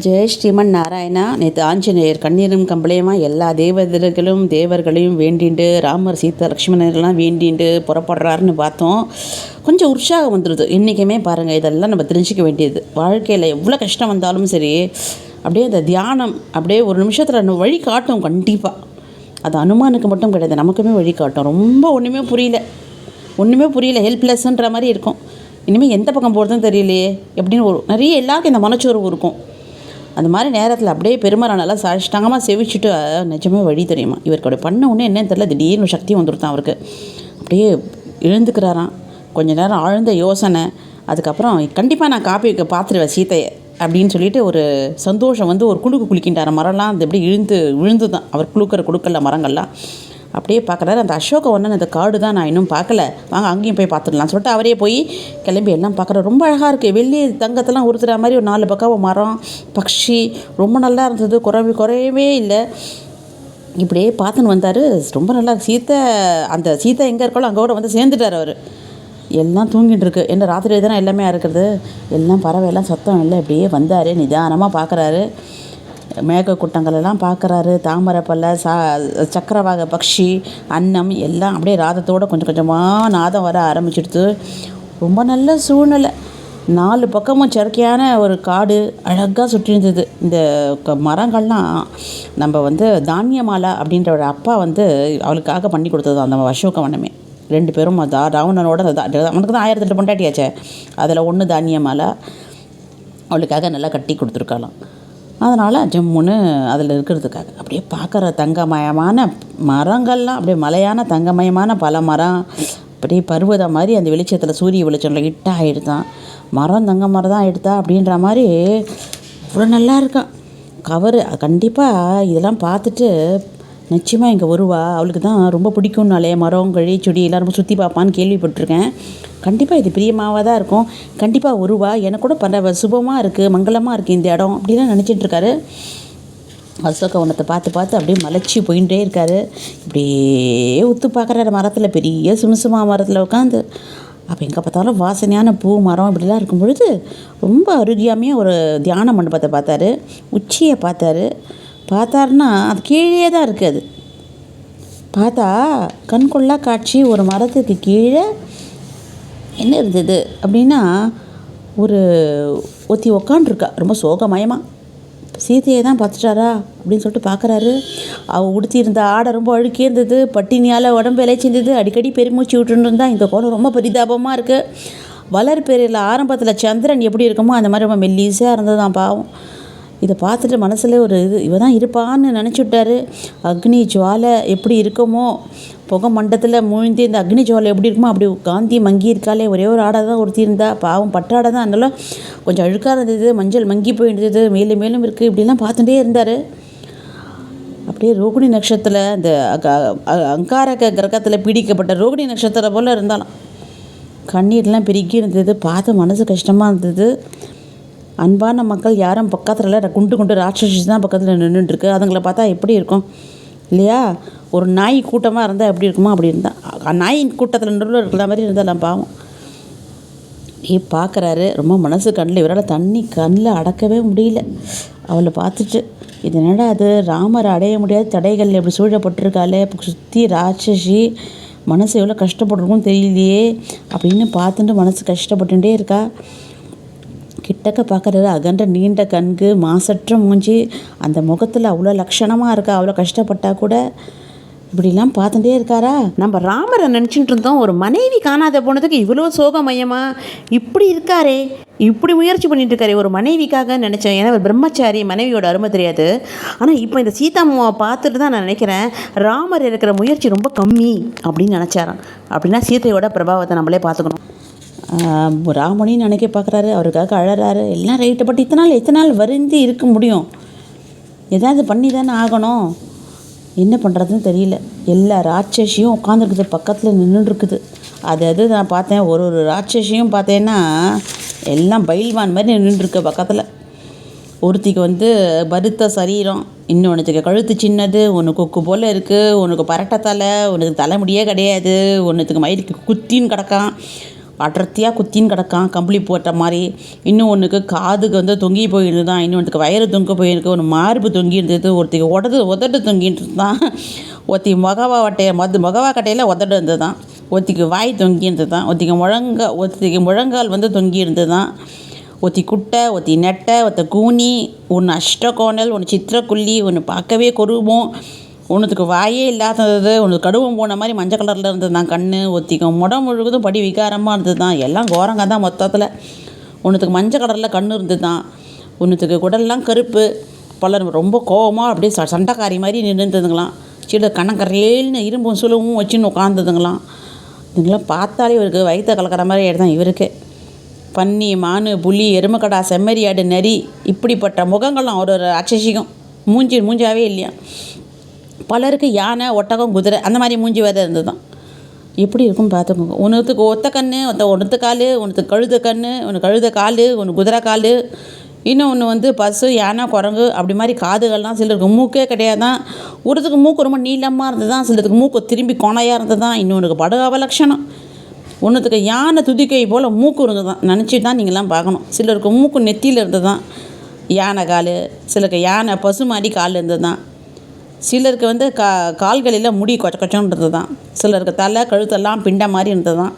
ஜெய் ஸ்ரீமன் நாராயணா நேற்று ஆஞ்சநேயர் கண்ணீரும் கம்பளையமாக எல்லா தேவதர்களும் தேவர்களையும் வேண்டிண்டு ராமர் சீதா லக்ஷ்மணர்கள்லாம் வேண்டிண்டு புறப்படுறாருன்னு பார்த்தோம். கொஞ்சம் உற்சாகம் வந்துடுது இன்றைக்குமே பாருங்கள் இதெல்லாம் நம்ம தெரிஞ்சிக்க வேண்டியது. வாழ்க்கையில் எவ்வளோ கஷ்டம் வந்தாலும் சரி அப்படியே அந்த தியானம் அப்படியே ஒரு நிமிஷத்தில் வழி காட்டும் கண்டிப்பாக அது அனுமானுக்கு மட்டும் கிடையாது நமக்குமே வழி காட்டும். ரொம்ப ஒன்றுமே புரியல. ஒன்றுமே புரியல. ஹெல்ப்லெஸ்ன்ற மாதிரி இருக்கும். இனிமேல் எந்த பக்கம் போகிறதுன்னு தெரியலையே. எப்படின்னு ஒரு நிறைய எல்லாருக்கும் இந்த மனச்சோர்வு இருக்கும். அந்த மாதிரி நேரத்தில் அப்படியே பெருமாள் நல்லா சாஷ்டாங்கமாக செவிச்சுட்டு நிஜமே வழி தெரியுமா? இவருக்கு அப்படி பண்ண உடனே என்னன்னு தெரியல திடீர்னு ஒரு சக்தி வந்துருத்தான் அவருக்கு. அப்படியே எழுந்துக்கிறாராம். கொஞ்ச நேரம் ஆழ்ந்த யோசனை. அதுக்கப்புறம் கண்டிப்பாக நான் காப்பி வைக்க பார்த்துருவேன் சீத்தையை அப்படின்னு சொல்லிட்டு ஒரு சந்தோஷம் வந்து ஒரு குலுக்கு குளிக்கின்றார் மரம்லாம் அது அப்படியே இழுந்து விழுந்து தான் அவர் குழுக்கிற குழுக்கல்ல மரங்கள்லாம். அப்படியே பார்க்குறாரு. அந்த அசோக ஒன்று அந்த காடு தான் நான் இன்னும் பார்க்கல. வாங்க அங்கேயும் போய் பார்த்துடலாம். சொல்லிட்டு அவரே போய் கிளம்பி எல்லாம் பார்க்குறாரு. ரொம்ப அழகாக இருக்குது வெள்ளி தங்கத்தெல்லாம் உறுத்துற மாதிரி ஒரு நாலு பக்கம் மரம் பக்ஷி ரொம்ப நல்லா இருந்தது. குறைவே குறையவே இல்லை. இப்படியே பார்த்துன்னு வந்தார். ரொம்ப நல்லா சீத்தை அந்த சீத்தை எங்கே இருக்காளோ அங்கே கூட வந்து சேர்ந்துட்டார் அவர். எல்லாம் தூங்கிட்டு இருக்கு. என்ன ராத்திரி தானே எல்லாமே இருக்கிறது எல்லாம் பறவை எல்லாம் சத்தம் இல்லை. இப்படியே வந்தார். நிதானமாக பார்க்குறாரு. மேகக்கூட்டங்கள் எல்லாம் பார்க்குறாரு. தாமரை சா சக்கரவாக பக்ஷி அன்னம் எல்லாம் அப்படியே ராதத்தோட கொஞ்சம் கொஞ்சமாக நாதம் வர ஆரம்பிச்சிடுது. ரொம்ப நல்ல சூழ்நிலை. நாலு பக்கமும் செயற்கையான ஒரு காடு அழகாக சுற்றி இருந்தது. இந்த மரங்கள்லாம் நம்ம வந்து தானியமாலா அப்படின்ற ஒரு அப்பா வந்து அவளுக்காக பண்ணி கொடுத்தது அந்த அசோக வனமே ரெண்டு பேரும் அதான் ராவணனோட அவனுக்கு தான் ஆயிரத்தெட்டு பொண்டாட்டியாச்சே. அதில் ஒன்று தானியமாலா. அவளுக்காக நல்லா கட்டி கொடுத்துருக்காளாம். அதனால் ஜம்முன்னு அதில் இருக்கிறதுக்காக. அப்படியே பார்க்குற தங்கமயமான மரங்கள்லாம் அப்படியே மலையான தங்கமயமான பல மரம் அப்படியே பருவதம் மாதிரி அந்த வெளிச்சத்தில் சூரிய வெளிச்சம் லைட்டாக ஆகிடுதான் மரம் தங்க மரம் தான் ஆகிடுதா அப்படின்ற மாதிரி அவ்வளோ நல்லா இருக்கான். கவரு கண்டிப்பாக இதெல்லாம் பார்த்துட்டு நிச்சயமாக இங்கே வருவா. அவளுக்கு தான் ரொம்ப பிடிக்கும்னாலே மரம் கழி செடி எல்லாம் ரொம்ப சுற்றி பார்ப்பான்னு கேள்விப்பட்டிருக்கேன். கண்டிப்பாக இது பிரியமாவாக தான் இருக்கும். கண்டிப்பாக வருவா. எனக்கு கூட பர சுபமாக இருக்குது மங்களமாக இருக்குது இந்த இடம் அப்படிலாம் நினச்சிட்டுருக்காரு அசோக வனத்தை பார்த்து பார்த்து அப்படியே மலைச்சி போயிட்டே இருக்காரு. இப்படியே உத்து பார்க்குறாரு மரத்தில் பெரிய சுமசுமா மரத்தில் உட்காந்து அப்போ எங்கே பார்த்தாலும் வாசனையான பூ மரம் இப்படிலாம் இருக்கும் பொழுது ரொம்ப அருகியாமையாக ஒரு தியான மண்டபத்தை பார்த்தாரு. உச்சியை பார்த்தாரு. பார்த்தாருன்னா அது கீழே தான் இருக்குது அது. பார்த்தா கண்கொள்ளா காட்சி ஒரு மரத்துக்கு கீழே என்ன இருந்தது அப்படின்னா ஒரு ஒத்தி உக்காண்டிருக்கா ரொம்ப சோகமயமாக சீத்தையை தான் பார்த்துட்டாரா அப்படின்னு சொல்லிட்டு பார்க்குறாரு. அவள் உடுத்தியிருந்த ஆடை ரொம்ப அழுக்கே இருந்தது பட்டினியால் உடம்பு இலைச்சிருந்தது அடிக்கடி பெருமூச்சு விட்டுருந்தா இந்த கோலம் ரொம்ப பரிதாபமாக இருக்குது வளர்பெரியில் ஆரம்பத்தில் சந்திரன் எப்படி இருக்குமோ அந்த மாதிரி ரொம்ப மெல்லீஸாக இருந்ததுதான் பாவம். இதை பார்த்துட்டு மனசில் ஒரு இது இவ தான் இருப்பான்னு நினச்சிவிட்டாரு அக்னி ஜுவாலை எப்படி இருக்குமோ புகை மண்டத்தில் மூழ்ந்தி இந்த அக்னி ஜுவாலை எப்படி இருக்குமோ அப்படி காந்தி மங்கி இருக்காளே ஒரே ஒரு ஆடை தான் ஒருத்தி இருந்தா பாவம் பட்டாடை தான். அதனால கொஞ்சம் அழுக்காக இருந்தது மஞ்சள் மங்கி போயிருந்தது மேலும் மேலும் இருக்குது இப்படிலாம் பார்த்துட்டே இருந்தார். அப்படியே ரோகிணி நட்சத்திரத்தில் அந்த அ- அங்காரக கிரகத்தில் பீடிக்கப்பட்ட ரோகிணி நட்சத்திரம் போல் இருந்தாலும் கண்ணீர்லாம் பெருகி இருந்தது பார்த்து மனசு கஷ்டமாக இருந்தது. அன்பான மக்கள் யாரும் பக்கத்தில் குண்டு குண்டு ராட்சசி தான் பக்கத்தில் நின்றுட்டுருக்கு அதுங்களை பார்த்தா எப்படி இருக்கும்? இல்லையா? ஒரு நாய் கூட்டமாக இருந்தால் எப்படி இருக்குமா? அப்படி இருந்தால் நாய் கூட்டத்தில் நடுவில் இருக்கிற மாதிரி இருந்தாலாம் பாவம். நீ பார்க்குறாரு ரொம்ப மனசு கண்ணில் இவரால் தண்ணி கண்ணில் அடக்கவே முடியல. அவளை பார்த்துட்டு இது என்னடா அது ராமர் அடைய முடியாத தடைகள் எப்படி சூழப்பட்டிருக்காளே சுற்றி ராட்சசி மனசு எவ்வளோ கஷ்டப்பட்டிருக்கும் தெரியலையே. அப்படின்னு பார்த்துட்டு மனசு கஷ்டப்பட்டுட்டே இருக்கா. கிட்டக்க பார்க்குறது அகன்ற நீண்ட கண்கு மாசற்ற மூஞ்சி. அந்த முகத்தில் அவ்வளோ லட்சணமாக இருக்கா? அவ்வளோ கஷ்டப்பட்டா கூட இப்படிலாம் பார்த்துட்டே இருக்காரா? நம்ம ராமரை நினச்சிட்டு இருந்தோம். ஒரு மனைவி காணாத போனதுக்கு இவ்வளோ சோகமயமா? இப்படி இருக்காரே. இப்படி முயற்சி பண்ணிட்டு இருக்காரு. ஒரு மனைவிக்காக நினச்சேன். ஏன்னா ஒரு பிரம்மச்சாரி மனைவியோட அருமை தெரியாது. ஆனால் இப்போ இந்த சீதாம்மாவை பார்த்துட்டு தான் நான் நினைக்கிறேன். ராமர் இருக்கிற முயற்சி ரொம்ப கம்மி அப்படின்னு நினச்சாராம். அப்படின்னா சீதையோட பிரபாவத்தை நம்மளே பார்த்துக்கணும். ராமணின்னு நினைக்க பார்க்குறாரு அவருக்காக அழறாரு. எல்லாம் ரைட்டு பட் இத்தனை நாள் எத்தனை நாள் வருந்தி இருக்க முடியும்? ஏதாவது பண்ணி தானே ஆகணும். என்ன பண்ணுறதுன்னு தெரியல. எல்லா ராட்சசியும் உட்காந்துருக்குது பக்கத்தில் நின்றுருக்குது அது அது நான் பார்த்தேன். ஒரு ஒரு ராட்சசியும் பார்த்தேன்னா எல்லாம் பயில்வான் மாதிரி நின்றுருக்கு பக்கத்தில். ஒருத்திக்கு வந்து பருத்த சரீரம் இன்னொன்றுத்துக்கு கழுத்து சின்னது ஒன்று கொக்கு போல் இருக்குது ஒன்றுக்கு பரட்டை தலை ஒன்றுக்கு தலைமுடியே கிடையாது ஒன்றுத்துக்கு மயிலுக்கு குத்தின்னு கிடக்கான். அடர்த்தியாக குத்தின்னு கிடக்கான் கம்பளி போட்ட மாதிரி. இன்னும் ஒன்றுக்கு காதுக்கு வந்து தொங்கி போயிருந்துதான் இன்னொன்றுக்கு வயிறு தொங்க போயிருக்கு. ஒன்று மார்பு தொங்கி இருந்தது ஒருத்திக்கு உடது உதட்டு தொங்கிட்டு இருந்தான் ஒத்தி முகவா வட்டையை மது முகவா கட்டையில் உதட்டு இருந்தது தான் ஒத்திக்கு வாய் தொங்கி இருந்தது தான் ஒத்திக்கு முழங்க ஒத்திக்கு முழங்கால் வந்து தொங்கி இருந்தது தான் ஒருத்தி குட்டை ஒத்தி நெட்டை ஒருத்த கூனி ஒன்று அஷ்டகோணல் ஒன்று சித்திரக்குள்ளி ஒன்று பார்க்கவே கொருவோம் ஒன்றுத்துக்கு வாயே இல்லாதது ஒன்று கடுவம் போன மாதிரி மஞ்சள் கலரில் இருந்தது தான் கண் ஒத்திக்கும் முடம் முழுவதும் படி விகாரமாக இருந்தது தான். எல்லாம் கோரங்க தான் மொத்தத்தில். ஒன்றுத்துக்கு மஞ்சள் கலரில் கண் இருந்தது தான். ஒன்றுத்துக்கு குடல்லாம் கருப்பு. பலர் ரொம்ப கோவமாக அப்படியே ச சண்டைக்காரி மாதிரி நின்றுதுங்களாம் சில கணக்கரேல்னு இரும்பும் சுலவும் வச்சுன்னு உட்காந்துதுங்களாம் இதுங்களாம் பார்த்தாலே இவருக்கு வயிற்ற கலக்கிற மாதிரி ஆகிடுதான் இவருக்கு. பன்னி மானு புலி எருமக்கடா செம்மறி ஆடு நரி இப்படிப்பட்ட முகங்கள்லாம் ஒரு ஒரு அக்ஷசிக்கும் மூஞ்சி மூஞ்சாவே இல்லையா பலருக்கு யானை ஒட்டகம் குதிரை அந்த மாதிரி மூஞ்சி வேறு இருந்தது தான் எப்படி இருக்கும் பார்த்துக்கோங்க. ஒன்றுத்துக்கு ஒத்த கண்ணு ஒத்த ஒன்றுத்து கால் ஒன்றுத்துக்கு கழுத கண்ணு ஒன்று கழுத கால் ஒன்று குதிரை கால். இன்னும் ஒன்று வந்து பசு யானை குரங்கு அப்படி மாதிரி காதுகள்லாம் சிலருக்கு மூக்கே கிடையாதான் ஒருத்துக்கு மூக்கு ரொம்ப நீளமாக இருந்தது தான் சிலருக்கு மூக்கு திரும்பி கொனையாக இருந்தது தான் இன்னொன்றுக்கு படுகாவ லட்சணம் ஒன்றுத்துக்கு யானை துதிக்கை போல் மூக்கு இருந்தது தான் நினச்சி தான் நீங்களாம் பார்க்கணும். சிலருக்கு மூக்கு நெத்தியில் இருந்தது தான் யானை கால் சிலருக்கு யானை பசு மாதிரி கால் இருந்தது தான் சிலருக்கு வந்து கா கால்களில் முடி கொச்ச கொச்சன்றது தான் சிலருக்கு தலை கழுத்தெல்லாம் பிண்ட மாதிரி இருந்தது தான்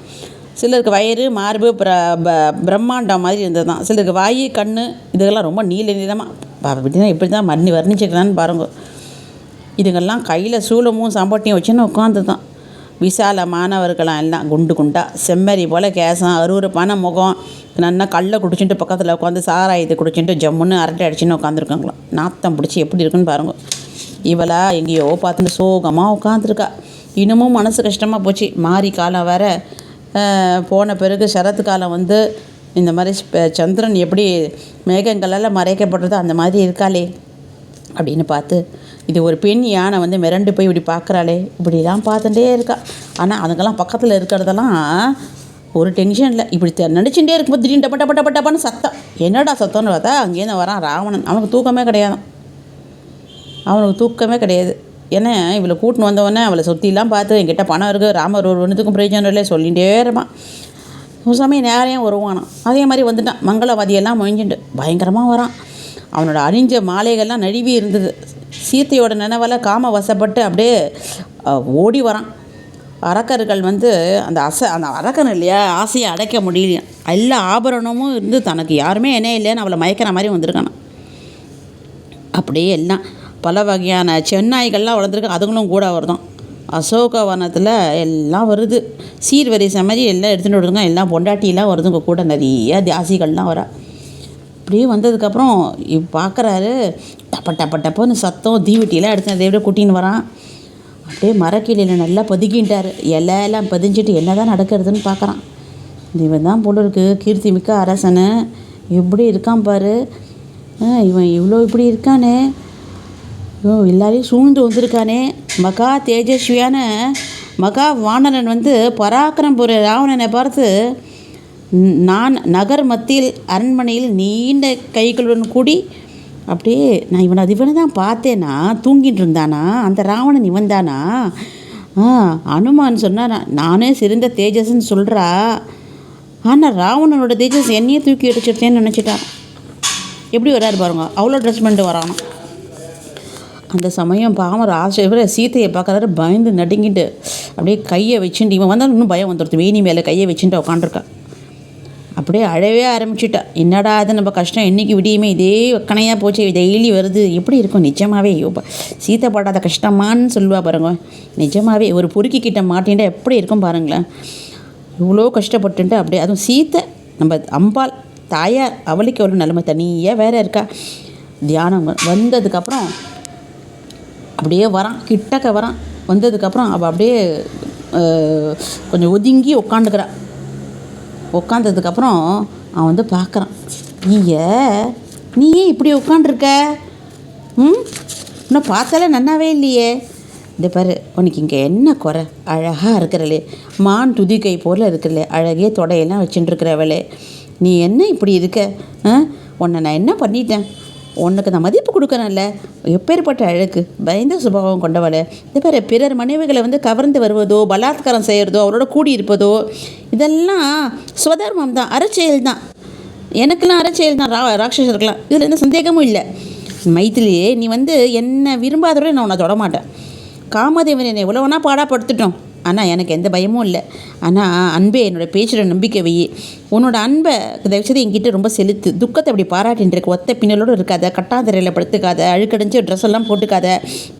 சிலருக்கு வயிறு மார்பு பிர ப பிரம்மாண்டம் மாதிரி இருந்தது தான் சிலருக்கு வாய் கண் இதுகெல்லாம் ரொம்ப நீல நீளமாக அப்படின்னா இப்படி தான் மண்ணி வர்ணிச்சுக்கிறான்னு பாருங்க. இதுங்கெல்லாம் கையில் சூலமும் சம்பட்டியும் வச்சுன்னு உட்காந்து தான் விசாலமானவர்களாம் எல்லாம் குண்டு குண்டாக செம்மறி போல் கேசம் அருவருப்பான முகம். நல்லா கல்லை குடிச்சிட்டு பக்கத்தில் உட்காந்து சாராயத்தை குடிச்சிட்டு ஜம்முன்னு அரட்டை அடிச்சுன்னு உட்காந்துருக்காங்களாம் நாத்தம் பிடிச்சி எப்படி இருக்குன்னு பாருங்க. இவளா எங்கேயோ பார்த்துன்னு சோகமாக உட்காந்துருக்கா இன்னமும் மனசு கஷ்டமாக போச்சு. மாறி காலம் வேற. போன பிறகு சரத்து காலம் வந்து இந்த மாதிரி சந்திரன் எப்படி மேகங்களால் மறைக்கப்படுறதோ அந்த மாதிரி இருக்காளே அப்படின்னு பார்த்து இது ஒரு பெண் யானை வந்து மிரண்டு போய் இப்படி பார்க்குறாளே. இப்படிலாம் பார்த்துட்டே இருக்கா. ஆனால் அதுக்கெல்லாம் பக்கத்தில் இருக்கிறதெல்லாம் ஒரு டென்ஷன் இல்லை இப்படி நினச்சிட்டே இருக்கும்போது திடீர்னு டப்ப டப்ப டப்ப டப்பான்னு சத்தம். என்னடா சத்தம்னு பார்த்தா அங்கேருந்து வரான் ராவணன். அவனுக்கு தூக்கமே கிடையாது. அவனுக்கு தூக்கமே கிடையாது. ஏன்னா இவளை கூட்டின்னு வந்தவொடனே அவளை சுற்றிலாம் பார்த்து என்கிட்ட பணம் இருக்குது ராமர் ஒரு ஒன்றுத்துக்கும் பிரயோஜனம் இல்லை சொல்லிகிட்டே இருப்பான். ஒரு சமயம் நேரையும் வருவானான் அதே மாதிரி வந்துட்டான். மங்களவாதியெல்லாம் மொழிஞ்சுட்டு பயங்கரமாக வரான். அவனோட அணிஞ்ச மாலைகள்லாம் நழுவி இருந்தது. சீத்தையோட நினைவால் காம வசப்பட்டு அப்படியே ஓடி வரான். அரக்கர்கள் வந்து அந்த அச அந்த அரக்கன் இல்லையா ஆசையை அடைக்க முடியலையா. எல்லா ஆபரணமும் இருந்து தனக்கு யாருமே என்ன இல்லைன்னு அவளை மயக்கிற மாதிரி வந்திருக்கானான் அப்படியே எல்லாம் பல வகையான சென்னாய்கள்லாம் வளர்ந்துருக்கு. அதுங்களும் கூட வருதான் அசோகவனத்தில் எல்லாம் வருது. சீர்வரிசை மாதிரி எல்லாம் எடுத்துகிட்டு வருதுங்க. எல்லாம் பொண்டாட்டியெல்லாம் வருதுங்க கூட நிறைய தியாசிகள்லாம் வரா. அப்படியே வந்ததுக்கப்புறம் இவ் பார்க்குறாரு டப்ப டப்ப டப்பன்னு சத்தம் தீவெட்டியெல்லாம் எடுத்து அதை விட கூட்டின்னு வரான். அப்படியே மரக்கிளையில் நல்லா பதுக்கிட்டார். இலையெல்லாம் பதிஞ்சிட்டு என்ன தான் நடக்கிறதுன்னு பார்க்குறான் இவன் தான் போல இருக்கு. கீர்த்தி மிக்க அரசனு. எப்படி இருக்கான் பாரு? இவன் இவ்வளோ இப்படி இருக்கானே. ஐயோ எல்லாரையும் சூழ்ந்து வந்திருக்கானே. மகா தேஜஸ்வியான மகா வானரன் வந்து பராக்கிரம்புர ராவணனை பார்த்து நான் நகர் மத்தியில் அரண்மனையில் நீண்ட கைகளுடன் கூடி அப்படியே நான் இவனை அது இவனை தான் பார்த்தேனா? தூங்கிட்டு இருந்தானா? அந்த ராவணன் இவன் தானா? ஆ அனுமான் சொன்னா நானே சிறந்த தேஜஸ்ன்னு சொல்கிறா ஆனால் ராவணனோட தேஜஸ் என்னையே தூக்கி அடிச்சிருச்சேன்னு நினச்சிட்டான் எப்படி வராரு பாருங்க அவ்வளோ ட்ரெஸ் பண்ணிட்டு வரானோ. அந்த சமயம் பாவம் ஆசிரியர் சீத்தையை பார்க்குறாரு பயந்து நடுங்கிட்டு அப்படியே கையை வச்சுட்டு இவன் வந்தாலும் இன்னும் பயம் வந்துடுது வேணி மேலே கையை வச்சுட்டு உட்காந்துருக்கா அப்படியே அழவே ஆரம்பிச்சிட்டா. என்னடா அது நம்ம கஷ்டம் என்றைக்கு விடியுமே இதே கணையாக போச்சு டெய்லி வருது. எப்படி இருக்கும்? நிஜமாவே ஐயோ சீத்தை படாத கஷ்டமான்னு சொல்லுவா பாருங்க. நிஜமாகவே ஒரு பொறுக்கி கிட்ட மாட்டின்ட்டா எப்படி இருக்கும் பாருங்களேன். இவ்வளோ கஷ்டப்பட்டுட்டு அப்படியே அதுவும் சீத்தை நம்ம அம்பாள் தாயார் அவளுக்கு எவ்வளோ நிலைமை? தனியாக வேற இருக்கா? தியானம் வந்ததுக்கப்புறம் அப்படியே வரான் கிட்டக்க வரான். வந்ததுக்கப்புறம் அவள் அப்படியே கொஞ்சம் ஒதுங்கி உக்காந்துக்கிறா. உக்காந்ததுக்கப்புறம் அவன் வந்து பார்க்குறான் நீங்க நீ ஏன் இப்படி உட்காண்டிருக்க ம்? இன்னும் பார்த்தாலே நன்னாவே இல்லையே. இந்த பாரு உனக்கு இங்கே என்ன குறை? அழகாக இருக்கிறளே. மான் துதிக்கை போல் இருக்கிறளே. அழகே தொடையெல்லாம் வச்சுட்டுருக்கிறவளே நீ என்ன இப்படி இருக்க? ஆ உன்னை நான் என்ன பண்ணிட்டேன்? உனக்கு நான் மதிப்பு கொடுக்குறேன்ல. எப்பேற்பட்ட அழகு பயந்த சுபாவம் கொண்டவளை. இது பேர் பிறர் மனைவிகளை வந்து கவர்ந்து வருவதோ பலாத்காரம் செய்கிறதோ அவரோட கூடியிருப்பதோ இதெல்லாம் சுவதர்மம் தான் அறச்செயல் தான். எனக்கெல்லாம் அறச்செயல் தான் ரா ராட்சசருக்கெல்லாம் இதில் எந்த சந்தேகமும் இல்லை. மைத்திலேயே நீ வந்து என்னை விரும்பாதோட நான் உன்னை தொட மாட்டேன். காமதேவன் என்னை எவ்வளோனா பாடாப்படுத்திட்டோம் ஆனால் எனக்கு எந்த பயமும் இல்லை. ஆனால் அன்பே என்னோட பேச்சில் நம்பிக்கை வை. உன்னோட அன்பை தயவுசெய்து என்கிட்ட ரொம்ப செலுத்து. துக்கத்தை அப்படி பாராட்டின்னு இருக்கு ஒத்த பின்னலோடு இருக்காத. கட்டாந்தரையில் படுத்துக்காத. அழுக்கடைஞ்சு ட்ரெஸ் எல்லாம் போட்டுக்காத.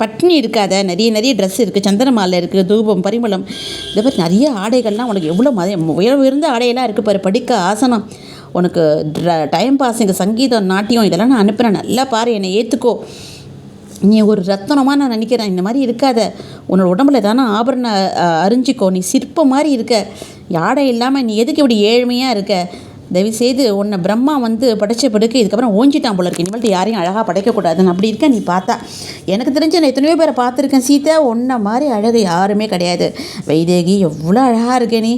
பட்னி இருக்காத. நிறைய நிறைய ட்ரெஸ் இருக்குது சந்தன மாலை இருக்குது தூபம் பரிமளம். இதை மாதிரி நிறைய ஆடைகள்லாம் உனக்கு எவ்வளோ மத உயர் உயர்ந்த ஆடையெல்லாம் இருக்குது பாரு. படிக்க ஆசனம். உனக்கு டைம் பாஸிங்க சங்கீதம் நாட்டியம் இதெல்லாம் நான் அனுப்புகிறேன் நல்லா பாரு. என்னை ஏற்றுக்கோ நீ ஒரு ரத்தனமாக நான் நினைக்கிறேன். இந்த மாதிரி இருக்காத. உன்னோட உடம்புல தானே ஆபரண அரிஞ்சிக்கோ. அறிஞ்சிக்கோ நீ சிற்பம் மாதிரி இருக்க. யாடை இல்லாமல் நீ எதுக்கு இப்படி ஏழ்மையாக இருக்க? தயவுசெய்து உன்னை பிரம்மா வந்து படைச்ச படுக்க இதுக்கப்புறம் ஓஞ்சிட்டான் போல இருக்கு. இனிமேல் யாரையும் அழகாக படைக்கக்கூடாதுன்னு அப்படி இருக்க நீ பார்த்தா. எனக்கு தெரிஞ்ச நான் எத்தனையோ பேரை பார்த்துருக்கேன் சீதா. உன்னை மாதிரி அழகு யாருமே கிடையாது. வைதேகி எவ்வளோ அழகாக இருக்க நீ?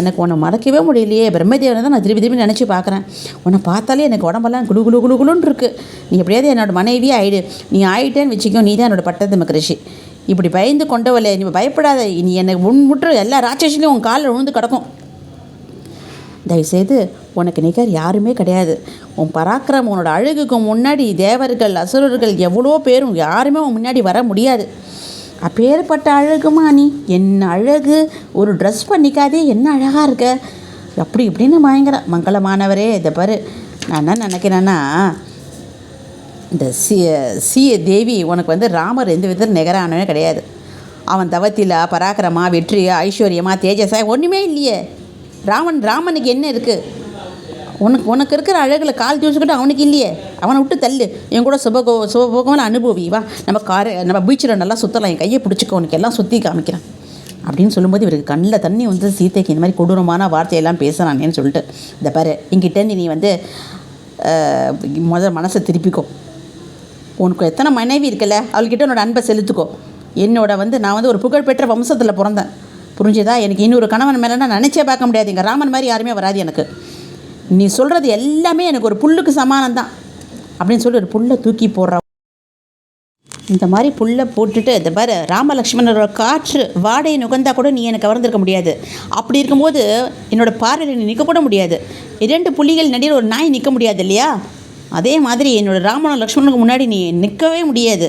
எனக்கு உன்னை மறக்கவே முடியலையே. பிரம்மதேவனை தான் நான் திருப்பி திருப்பி நினச்சி பார்க்குறேன். உன்னை பார்த்தாலே எனக்கு உடம்பெல்லாம் குளு குளு குளு குளுன்னு இருக்கு. நீ எப்படியாவது என்னோட மனைவியே ஆயிடு. நீ ஆயிட்டேன்னு வச்சுக்கோ நீ தான் என்னோட பட்டத்து மகரிஷி இப்படி பயந்து கொண்டவளே நீ பயப்படாத. நீ என்னை உன் முற்று எல்லா ராட்சசிலையும் உன் காலில் விழுந்து கிடக்கும். தயவுசெய்து உனக்கு நிகர் யாருமே கிடையாது. உன் பராக்கிரம் உன்னோட அழகுக்கு முன்னாடி தேவர்கள் அசுரர்கள் எவ்வளோ பேரும் யாருமே உன் முன்னாடி வர முடியாது. அப்பேற்பட்ட அழகுமா நீ? என்ன அழகு ஒரு ட்ரெஸ் பண்ணிக்காதே என்ன அழகாக இருக்க? அப்படி இப்படின்னு பயங்கர மங்களமானவரே இதை பாரு. நான் என்ன நினைக்கிறேன்னா இந்த சி சீய தேவி உனக்கு வந்து ராமர் எந்த விதத்தில் நிகரானவே கிடையாது. அவன் தவத்திலா பராக்கிரமா வெற்றியா ஐஸ்வர்யமா தேஜஸா ஒன்றுமே இல்லையே. ராமன் ராமனுக்கு என்ன இருக்குது உனக்கு உனக்கு இருக்கிற அழகில் கால் தூசிக்கிட்டு அவனுக்கு இல்லையே. அவனை விட்டு தள்ளு. என் கூட சுபகோ சுபபோகமான அனுபவி. வா நம்ம காரை நம்ம பீச்சில் நல்லா சுற்றலாம் என் கையை பிடிச்சிக்கோ. உனக்கு எல்லாம் சுற்றி காமிக்கிறேன். அப்படின்னு சொல்லும்போது இவருக்கு கண்ணில் தண்ணி வந்து சீத்தைக்கு இந்த மாதிரி கொடூரமான வார்த்தையெல்லாம் பேசுகிறானேன்னு சொல்லிட்டு இந்த பாரு இங்கிட்டேருந்து நீ வந்து முதல் மனசை திருப்பிக்கோ. உனக்கு எத்தனை மனைவி இருக்குல்ல? அவள்கிட்ட உன்னோட அன்பை செலுத்துக்கோ. என்னோட வந்து நான் வந்து ஒரு புகழ்பெற்ற வம்சத்தில் பிறந்தேன். புரிஞ்சுதா? எனக்கு இன்னொரு கணவன் மேலே நான் நினச்சே பார்க்க முடியாது எங்கள் ராமன் மாதிரி யாருமே வராது எனக்கு. நீ சொல்கிறது எல்லாமே எனக்கு ஒரு புல்லுக்கு சமானம் தான் அப்படின்னு சொல்லி ஒரு புல்லை தூக்கி போடுற இந்த மாதிரி புல்லை போட்டுட்டு இந்த பாரு ராமலக்ஷ்மணரோட காற்று வாடையை நுகர்ந்தா கூட நீ எனக்கு கவர்ந்திருக்க முடியாது. அப்படி இருக்கும்போது என்னோட பார்வையில் நீ நிற்க கூட முடியாது. இரண்டு புள்ளிகள் நடிகர் ஒரு நாய் நிற்க முடியாது இல்லையா? அதே மாதிரி என்னோடய ராமனும் லக்ஷ்மணனுக்கு முன்னாடி நீ நிற்கவே முடியாது.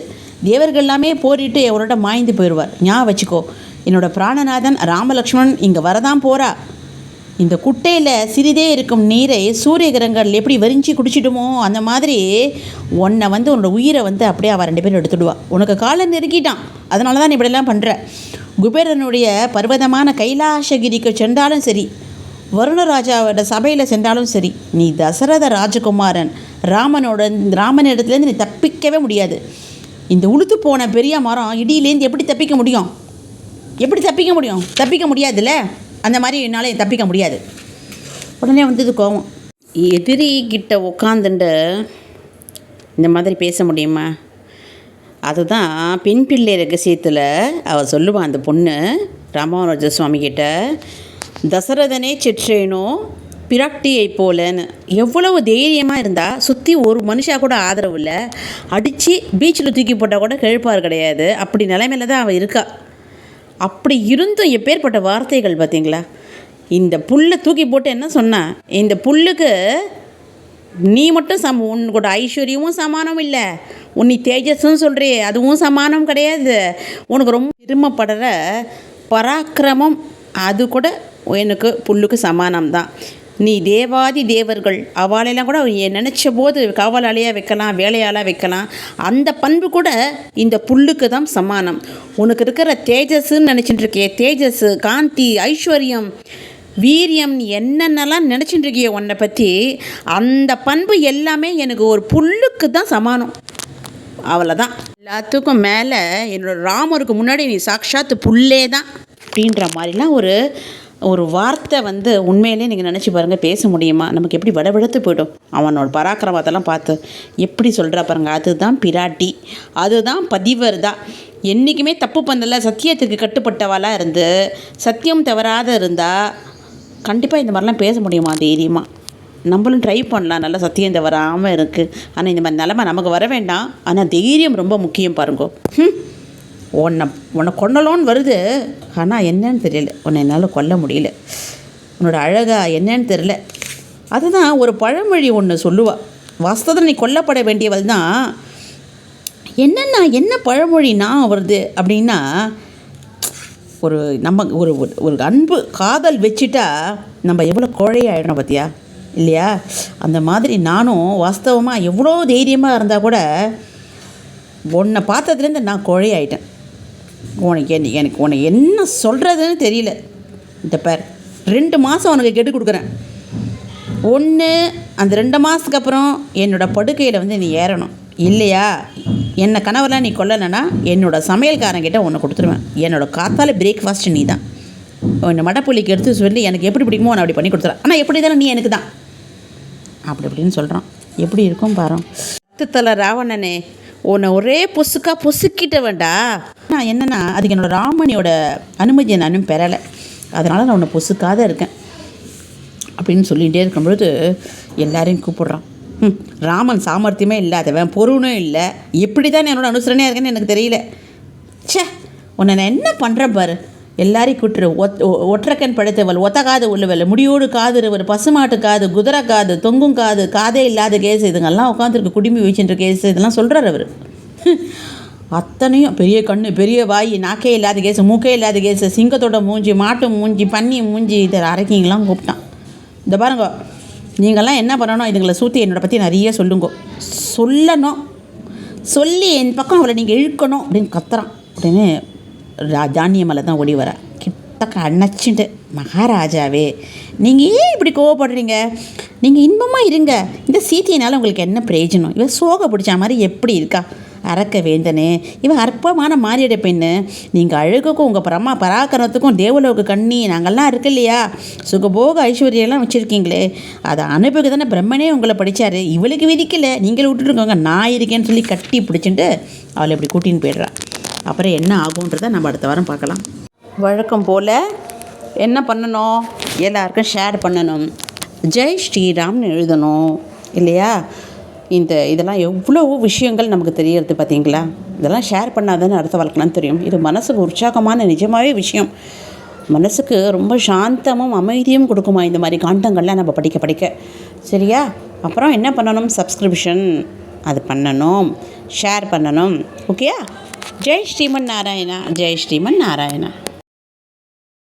தேவர்கள் எல்லாமே போரிட்டு அவரோட மாய்ந்து போயிடுவார் ஞாபகம் வச்சுக்கோ. என்னோட பிராணநாதன் ராமலக்ஷ்மணன் இங்கே வரதான் போகிறா இந்த குட்டையில் சிறிதே இருக்கும் நீரை சூரிய கிரகங்கள் எப்படி வரிஞ்சு குடிச்சிடுமோ அந்த மாதிரி உன்னை வந்து உன்னோட உயிரை வந்து அப்படியே அவள் ரெண்டு பேரும் எடுத்துடுவா. உனக்கு காலை நெருக்கிட்டான். அதனால தான் நீ இப்படியெல்லாம் பண்ணுற குபேரனுடைய பர்வதமான கைலாசகிரிக்கு சென்றாலும் சரி வருணராஜாவோட சபையில் சென்றாலும் சரி நீ தசரத ராஜகுமாரன் ராமனோட ராமனிடத்துலேருந்து நீ தப்பிக்கவே முடியாது. இந்த உளுத்து போன பெரிய மரம் இடியிலேருந்து எப்படி தப்பிக்க முடியும்? எப்படி தப்பிக்க முடியும்? தப்பிக்க முடியாதுல்ல? அந்த மாதிரி என்னால் தப்பிக்க முடியாது. உடனே வந்தது கோவம். எதிரி கிட்ட உட்காந்துண்டு இந்த மாதிரி பேச முடியுமா? அதுதான் பெண் பிள்ளை ரகசியத்தில் அவள் சொல்லுவான் அந்த பொண்ணு ராமானுஜ சுவாமி கிட்ட தசரதனே செற்றேனோ பிராட்டியை போலன்னு. எவ்வளவு தைரியமாக இருந்தால் சுற்றி ஒரு மனுஷா கூட ஆதரவு இல்லை. அடித்து பீச்சில் தூக்கி போட்டால் கூட கிழப்பார் கிடையாது. அப்படி நிலைமையில தான் அவள் இருக்கா. அப்படி இருந்தும் எப்பேற்பட்ட வார்த்தைகள் பார்த்தீங்களா? இந்த புல்லை தூக்கி போட்டு என்ன சொன்னா இந்த புல்லுக்கு நீ மட்டும் சம உன்னோட ஐஸ்வர்யமும் சமானம் இல்லை. உன் நீ தேஜஸும் சொல்கிறே அதுவும் சமானம் கிடையாது. உனக்கு ரொம்ப விரும்பப்படுற பராக்கிரமம் அது கூட எனக்கு புல்லுக்கு சமானம் தான் நீ தேவாதி தேவர்கள். அவளையெல்லாம் கூட நினச்ச போது காவலாளியாக வைக்கலாம் வேலையாளாக வைக்கலாம். அந்த பண்பு கூட இந்த புல்லுக்கு தான் சமானம். உனக்கு இருக்கிற தேஜஸ்ன்னு நினச்சிட்டு இருக்கிய தேஜஸ் காந்தி ஐஸ்வர்யம் வீரியம் என்னென்னலாம் நினச்சிட்டு இருக்கிய உன்னை பற்றி அந்த பண்பு எல்லாமே எனக்கு ஒரு புல்லுக்கு தான் சமானம். அவ்வளோதான் எல்லாத்துக்கும் மேலே என்னோட ராமருக்கு முன்னாடி நீ சாக்ஷாத் புல்லே தான். அப்படின்ற மாதிரிலாம் ஒரு ஒரு வார்த்தை வந்து உண்மையிலே நீங்கள் நினச்சி பாருங்கள் பேச முடியுமா? நமக்கு எப்படி வடவிடத்து போய்டும். அவனோட பராக்கிரமத்தெல்லாம் பார்த்து எப்படி சொல்கிறா பாருங்க அதுதான் பிராட்டி. அதுதான் பதிவர் தான் என்றைக்குமே தப்பு பண்ணல சத்தியத்துக்கு கட்டுப்பட்டவாளாக இருந்து சத்தியம் தவறாத இருந்தால் கண்டிப்பாக இந்த மாதிரிலாம் பேச முடியுமா தைரியமாக நம்மளும் ட்ரை பண்ணலாம் நல்லா சத்தியம் தவறாமல் இருக்குது ஆனால் இந்த மாதிரி நிலமை நமக்கு வர வேண்டாம். ஆனால் தைரியம் ரொம்ப முக்கியம் பாருங்கோ. ஹம். உன்னை உன்னை கொல்லணும்னு வருது. ஆனால் என்னன்னு தெரியல. உன்னை என்னால் கொல்ல முடியல. உன்னோட அழகா என்னன்னு தெரியல. அதுதான் ஒரு பழமொழி ஒன்று சொல்லுவாள் வாஸ்தவத்தில் நீ கொல்லப்பட வேண்டியவள் தான். என்னென்னா என்ன பழமொழி நான் வருது அப்படின்னா ஒரு நம்ம ஒரு ஒரு- ஒரு அன்பு காதல் வச்சுட்டா நம்ம எவ்வளோ கோழையாயிடணும் பார்த்தியா இல்லையா? அந்த மாதிரி நானும் வாஸ்தவமாக எவ்வளோ தைரியமாக இருந்தால் கூட உன்னை பார்த்ததுலேருந்து நான் கோழையாயிட்டேன். உனக்கு என்ன எனக்கு உனக்கு என்ன சொல்கிறதுன்னு தெரியல. இந்த பேர் ரெண்டு மாதம் உனக்கு கெட்டு கொடுக்குறேன். ஒன்று அந்த ரெண்டு மாதத்துக்கு அப்புறம் என்னோட படுக்கையில் வந்து நீ ஏறணும். இல்லையா? என்னை கணவரெலாம் நீ கொல்லலைன்னா என்னோட சமையல்காரங்கிட்ட உன்னை கொடுத்துருவேன். என்னோட காத்தால் பிரேக்ஃபாஸ்ட் நீ தான் உன்னை மடப்புள்ளிக்கு எடுத்து சொல்லி எனக்கு எப்படி பிடிக்குமோ நான் அப்படி பண்ணி கொடுத்துறேன். ஆனால் எப்படி தானே நீ எனக்கு தான். அப்படி இப்படின்னு சொல்கிறான் எப்படி இருக்கும் பாரு. தலை ராவணனே உன்னை ஒரே பொசுக்காக பொசுக்கிட்ட வேண்டா நான் என்னன்னா அதுக்கு என்னோடய ராமணியோட அனுமதியை நானும் பெறலை. அதனால் நான் உன்னை பொசுக்காத இருக்கேன். அப்படின்னு சொல்லிகிட்டே இருக்கும்பொழுது எல்லாரையும் கூப்பிடுறான். ம் ராமன் சாமர்த்தியமே இல்லாதவன் பொருளும் இல்லை. இப்படி தான் என்னோட அனுசரணையாக இருக்கேன்னு எனக்கு தெரியல. ச்சே உன்னை நான் என்ன பண்ணுறேன் பாரு. எல்லாரையும் கூட்டுரு ஒத் ஒ- படைத்தவள் ஒத்த காது உள்ளவள் முடியோடு காதுருவர் பசுமாட்டு காது குதிரை காது தொங்கும் காது காதே இல்லாத கேஸ் இதுங்கெல்லாம் உட்காந்துருக்கு குடுமி வச்சுன்ற கேஸ் இதெல்லாம் சொல்கிறார் அவர். அத்தனையும் பெரிய கண்ணு பெரிய வாய் நாக்கே இல்லாத கேசு மூக்கே இல்லாத கேசு சிங்கத்தோட மூஞ்சி மாட்டு மூஞ்சி பன்னி மூஞ்சி இதை அரைக்கிங்களாம் கூப்பிட்டான். இந்த பாருங்க நீங்கள்லாம் என்ன பண்ணணும்? இதுங்களை சூற்றி என்னோட பற்றி நிறைய சொல்லுங்க. சொல்லணும். சொல்லி என் பக்கம் அவளை நீங்கள் இழுக்கணும் அப்படின்னு கத்துறான். அப்படின்னு ரா தானியமலை தான் ஓடி வர கிட்டக்க அணைச்சிட்டு மகாராஜாவே நீங்கள் ஏன் இப்படி கோவப்படுறீங்க? நீங்கள் இன்பமாக இருங்க. இந்த சீத்தியினால் உங்களுக்கு என்ன பிரயோஜனம்? இவன் சோக பிடிச்ச மாதிரி எப்படி இருக்கா? அரக்க வேந்தனே. இவன் அற்பமான மாறியட பெண்ணு. நீங்கள் அழகுக்கும் உங்கள் பரமா பராக்கிரமத்துக்கும் தேவலோக கண்ணி நாங்கள்லாம் இருக்கு இல்லையா சுகபோக ஐஸ்வர்யெல்லாம் வச்சுருக்கீங்களே. அதை அனுப்புக்கு தானே பிரம்மனே உங்களை படித்தார் இவளுக்கு விதிக்கலை. நீங்களே விட்டுருக்கோங்க நான் இருக்கேன்னு சொல்லி கட்டி பிடிச்சிட்டு அவளை இப்படி கூட்டின்னு போயிடுறா. அப்புறம் என்ன ஆகுன்றதை நம்ம அடுத்த வாரம் பார்க்கலாம். வழக்கம் போல் என்ன பண்ணணும்? எல்லாருக்கும் ஷேர் பண்ணணும். ஜெய் ஸ்ரீராம்னு எழுதணும். இல்லையா? இந்த இதெல்லாம் எவ்வளோ விஷயங்கள் நமக்கு தெரியறது பார்த்தீங்களா? இதெல்லாம் ஷேர் பண்ணாதானே அடுத்த வாழ்க்கைலாம் தெரியும். இது மனசுக்கு உற்சாகமான நிஜமாவே விஷயம். மனசுக்கு ரொம்ப சாந்தமும் அமைதியும் கொடுக்குமா இந்த மாதிரி காண்டங்கள்லாம் நம்ம படிக்க படிக்க? சரியா? அப்புறம் என்ன பண்ணணும்? சப்ஸ்கிரிப்ஷன் அது பண்ணணும். ஷேர் பண்ணணும். ஓகேயா ஜெய் ஸ்ரீமன் நாராயணா. ஜெய் ஸ்ரீமன் நாராயணா.